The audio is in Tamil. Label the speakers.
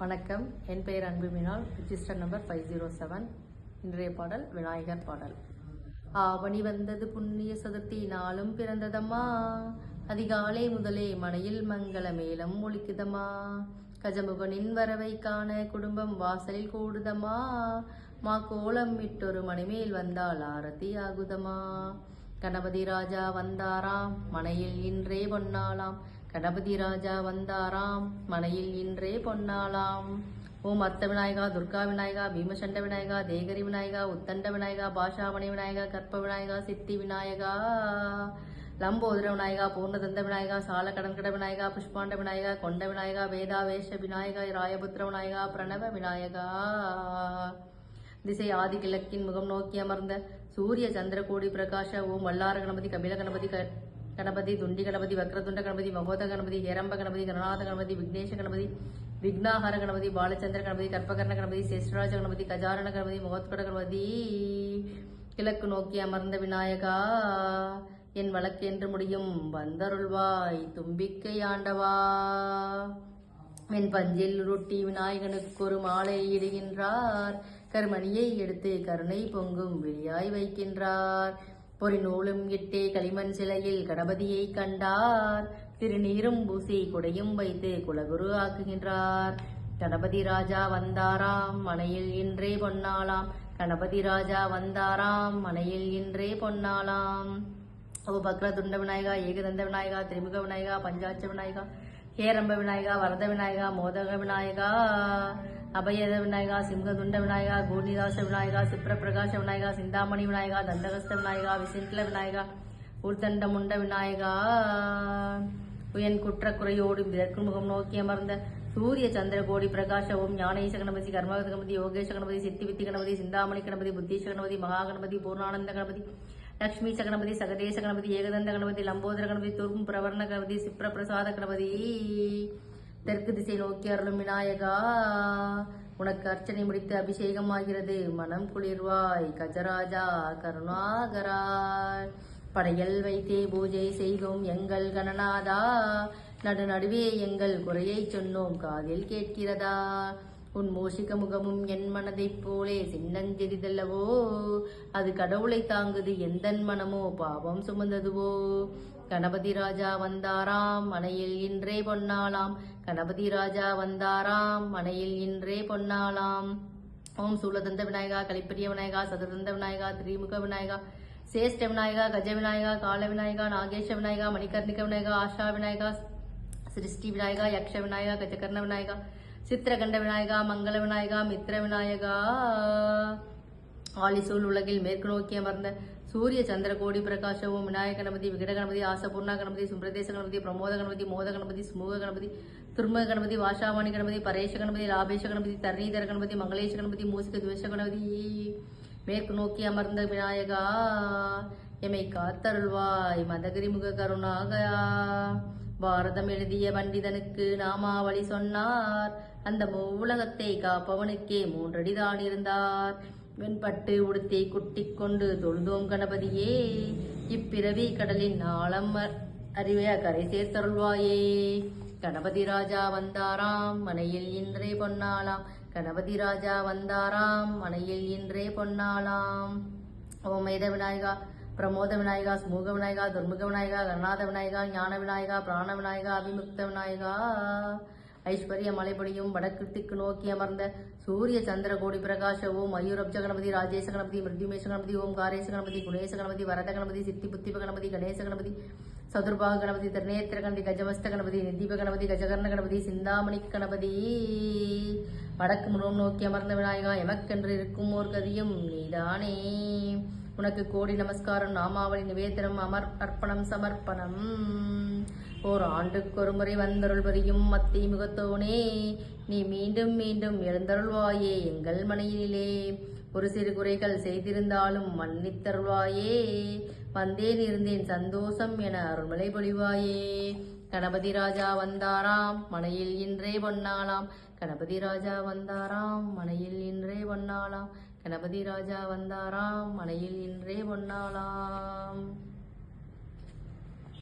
Speaker 1: வணக்கம். என் பெயர் அன்புமினால் register number five zero seven இன்றைய பாடல் விநாயகர் பாடல். ஆவணி வந்தது புண்ணிய சதுர்த்தி நாளும் பிறந்ததம்மா. அதிகாலை முதலே மனையில் மங்கள மேளம் ஒழிக்குதம்மா கஜமுகனின் வரவை காண குடும்பம் வாசலில் கூடுதம்மா. மா கோலம் விட்டொரு மணிமேல் வந்தால் ஆரத்தி ஆகுதம்மா. கணபதி ராஜா வந்தாராம் மனையில் இன்றே பொன்னாளாம். கணபதி ராஜா வந்தாராம் மனையில் இன்றே பொன்னாளாம். ஓம் அர்த்த விநாயகா துர்கா விநாயகா பீமசண்ட விநாயகா தேகரி விநாயகா உத்தண்ட விநாயகா பாஷாமணி விநாயகா கற்ப விநாயகா சித்தி விநாயகா. லம்போதர விநாயகா பூர்ணதந்த விநாயகா சால கடன்கட விநாயகா புஷ்பாண்ட விநாயகா கொண்ட விநாயகா வேதாவேஷ விநாயகா ராயபுத்திர விநாயகா பிரணவ விநாயகா. திசை ஆதி கிழக்கின் முகம் நோக்கி அமர்ந்த சூரிய சந்திர கோடி பிரகாஷ ஓம் வல்லார கணபதி கபில கணபதி க- கணபதி துண்டி கணபதி வக்ரதுண்ட கணபதி மகோத கணபதி ஹேரம்ப கணபதி கணநாத கணபதி விக்னேஷ கணபதி விக்னாகர கணபதி பாலச்சந்திர கணபதி கற்பகர்ண கணபதி சேஷ்டராஜ கணபதி கஜாரண கணபதி முகத்கட கணபதி. கிழக்கு நோக்கி அமர்ந்த விநாயகா என் வழக்கு என்று முடியும் வந்தருள்வாய் தும்பிக்கை ஆண்டவா. வெண் பஞ்சில் ரொட்டி விநாயகனுக்கு ஒரு மாலை இடுகின்றார். கருமணியை எடுத்து கருணை பொங்கும் வெளியாய் வைக்கின்றார். பொறி நூலும் இட்டே களிமண் சிலையில் கணபதியை கண்டார். திருநீரும் பூசி குடையும் வைத்து குலகுரு ஆக்குகின்றார். கணபதி ராஜா வந்தாராம் மனையில் இன்றே பொன்னாளாம். கணபதி ராஜா வந்தாராம் மனையில் இன்றே பொன்னாளாம். ஓ பக்ரதுண்ட விநாயகா ஏகதந்த விநாயகா திரிமுக விநாயகா பஞ்சாட்ச விநாயகா ஏரம்ப விநாயகா வரத விநாயகா மோதக விநாயகா அபயத விநாயகா சிம்ஹதுண்ட விநாயகா கூர்ணிதாச விநாயகா சிப்ர பிரகாஷ விநாயகா சிந்தாமணி விநாயகா தண்டகஸ்த விநாயகா விசிண்ட்ல விநாயகா ஊர்தண்ட முண்ட விநாயகா. உயன் குற்ற குறையோடு இதற்கு முகம் நோக்கி அமர்ந்த சூரிய சந்திர கோடி பிரகாஷ ஓம் ஞானேச கணபதி கர்மகத கணபதி யோகேஷ கணபதி சித்தி வித்தி கணபதி சிந்தாமணி கணபதி புத்தீஷ கணபதி மகா கணபதி பூர்ணானந்த கணபதி லக்ஷ்மி கணபதி சகதேச கணபதி ஏகதந்த கணபதி லம்போதர கணபதி துர்கும் பிரவர்ண கணபதி சிப்ர பிரசாத கணபதி. தெற்கு திசை நோக்கி அருளும் விநாயகா உனக்கு அர்ச்சனை முடித்து அபிஷேகம் ஆகிறது மனம் குளிர்வாய் கஜராஜா கருணாகரா படையல் வைத்தே பூஜை செய்தோம் எங்கள் கணநாதா நடு நடுவே எங்கள் குறையை சொன்னோம் காதில் கேட்கிறதா? உன் மோஷிக முகமும் என் மனதைப் போலே சின்னஞ்சிறிதல்லவோ? அது கடவுளை தாங்குது எந்தன் மனமோ? பாவம் சுமந்ததுவோ? கணபதி ராஜா வந்தாராம் மனையில் இன்றே பொன்னாளாம். கணபதி ராஜா வந்தாராம் மனையில் இன்றே பொன்னாளாம். ஓம் சூலதந்த விநாயகா கலிப்பரிய விநாயகா சததந்த விநாயகா திரிமுக விநாயகா சேஷ்ட விநாயகா கஜ விநாயகா கால விநாயகா நாகேஷ விநாயகா மணிகர்ணிக விநாயகா ஆஷா விநாயகா சிருஷ்டி விநாயகா யக்ஷ விநாயகா கஜகர்ண விநாயகா. சித்திரகண்ட விநாயகா மங்கள விநாயகா மித்ர விநாயகா. ஆலிசூல் உலகில் மேற்கு நோக்கி அமர்ந்த சூரிய சந்திர கோடி பிரகாஷவும் விநாயக கணபதி விகட கணபதி ஆசபூர்ணா கணபதி சும்பிரதேச கணபதி பிரமோத கணபதி மோத கணபதி சுமூக கணபதி துர்ம கணபதி வாஷாவாணி கணபதி பரேஷ கணபதி லாபேஷ கணபதி தரணீதர கணபதி மங்களேஷ கணபதி மூசிக துவேஷ கணபதி. மேற்கு நோக்கி அமர்ந்த விநாயகா எமை காத்தருள்வாய் மதகிரி முக கருணாகயா. பாரதம் எழுதிய பண்டிதனுக்கு நாமாவளி சொன்னார். அந்த உலகத்தை காப்பவனுக்கே மூன்றடிதான் இருந்தார். வெண்பட்டு உடுத்தி குட்டி கொண்டு தொழுதோம் கணபதியே. இப்பிறவி கடலின் ஆழம் அறிவைய கரை சேர்த்தருள்வாயே. கணபதி ராஜா வந்தாராம் மனையில் இன்றே பொன்னாளாம். கணபதி ராஜா வந்தாராம் மனையில் இன்றே பொன்னாளாம். ஓமேத விநாயகா பிரமோத விநாயகா ஸ்மூக விநாயகா துர்முக விநாயகா கருணாத விநாயகா ஞான விநாயகா பிராண விநாயகா அபிமுக்த விநாயகா ஐஸ்வர்ய மலைபடியும் வடக்கு நோக்கி அமர்ந்த சூரிய சந்திர கோடி பிரகாஷ ஓம் மயூரப்ஜ கணபதி ராஜேஷ கணபதி மிருத்யுமேஷ கணபதி ஓம் காரேஷ கணபதி குணேஷ கணபதி வரத கணபதி சித்தி புத்திப கணபதி கணேச கணபதி சதுர்பாக கணபதி திருநேத்திர கணபதி கஜமஸ்த கணபதி நிதிப கணபதி கஜகர்ண கணபதி சிந்தாமணி கணபதி. வடக்கு முகம் நோக்கி அமர்ந்த விநாயகா எமக்கென்று இருக்கும் ஓர் கதியும் நீதானே. உனக்கு கோடி நமஸ்காரம் நாமாவளி நிவேதனம் அமர் அர்ப்பணம் சமர்ப்பணம். ஓர் ஆண்டுக்கு ஒரு முறை வந்தருள் புரியும் மத்தி முகத்தோனே நீ மீண்டும் மீண்டும் எழுந்தருள்வாயே எங்கள் மனையிலே. ஒரு சிறு குறைகள் செய்திருந்தாலும் மன்னித்தருள்வாயே. வந்தேன் இருந்தேன் சந்தோஷம் என அருள்மலை பொழிவாயே. கணபதி ராஜா வந்தாராம் மனையில் இன்றே பொன்னாளாம். கணபதி ராஜா வந்தாராம் மனையில் இன்றே பொன்னாளாம். கணபதி ராஜா வந்தாராம் மலையில் இன்றே பொன்னாளாம்.